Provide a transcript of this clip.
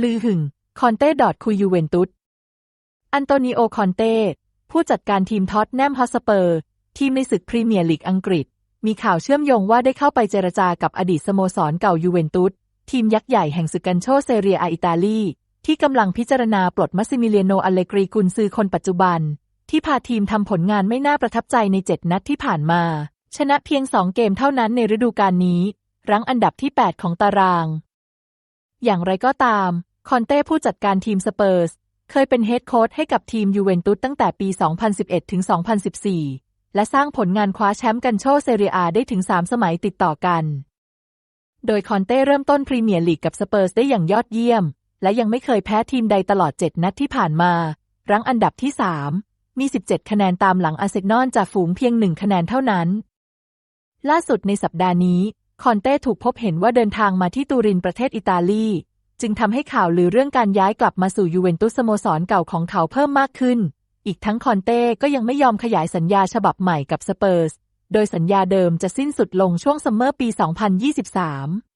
ลือหึง คอนเต้ดอดคุยยูเวนตุส อันโตนิโอ คอนเต้ ผู้จัดการทีมท็อตแนมฮอสเปอร์ ทีมในศึกพรีเมียร์ลีกอังกฤษ มีข่าวเชื่อมโยงว่าได้เข้าไปเจรจากับอดีตสโมสรเก่ายูเวนตุส ทีมยักษ์ใหญ่แห่งศึกกันโชเซเรียอาอิตาลี ที่กำลังพิจารณาปลดมัสซิมิเลียโนอัลเลกรีกุนซือคนปัจจุบัน ที่พาทีมทำผลงานไม่น่าประทับใจในเจ็ดนัดที่ผ่านมา ชนะเพียงสองเกมเท่านั้นในฤดูกาลนี้ รั้งอันดับที่ 8 ของตาราง อย่างไรก็ตาม คอนเต้ผู้จัดการทีมสเปอร์ส เคยเป็นเฮดโค้ชให้กับทีมยูเวนตุสตั้งแต่ปี 2011 ถึง 2014 และสร้างผลงานคว้าแชมป์กันโชเซเรียอาได้ถึง 3 สมัยติดต่อกัน โดยคอนเต้เริ่มต้นพรีเมียร์ลีกกับสเปอร์สได้อย่างยอดเยี่ยม และยังไม่เคยแพ้ทีมใดตลอด 7 นัดที่ผ่านมา รั้งอันดับที่ 3 มี 17 คะแนนตามหลังอาร์เซนอลจากฝูงเพียง 1 คะแนนเท่านั้น ล่าสุดในสัปดาห์นี้ คอนเต้ถูกพบเห็นว่าเดินทางมาที่ตูรินประเทศอิตาลี จึงทำให้ข่าวลือเรื่องการย้ายกลับมาสู่ยูเวนตุสสโมสรเก่าของเขาเพิ่มมากขึ้น อีกทั้งคอนเต้ก็ยังไม่ยอมขยายสัญญาฉบับใหม่กับสเปอร์ส โดยสัญญาเดิมจะสิ้นสุดลงช่วงซัมเมอร์ปี 2023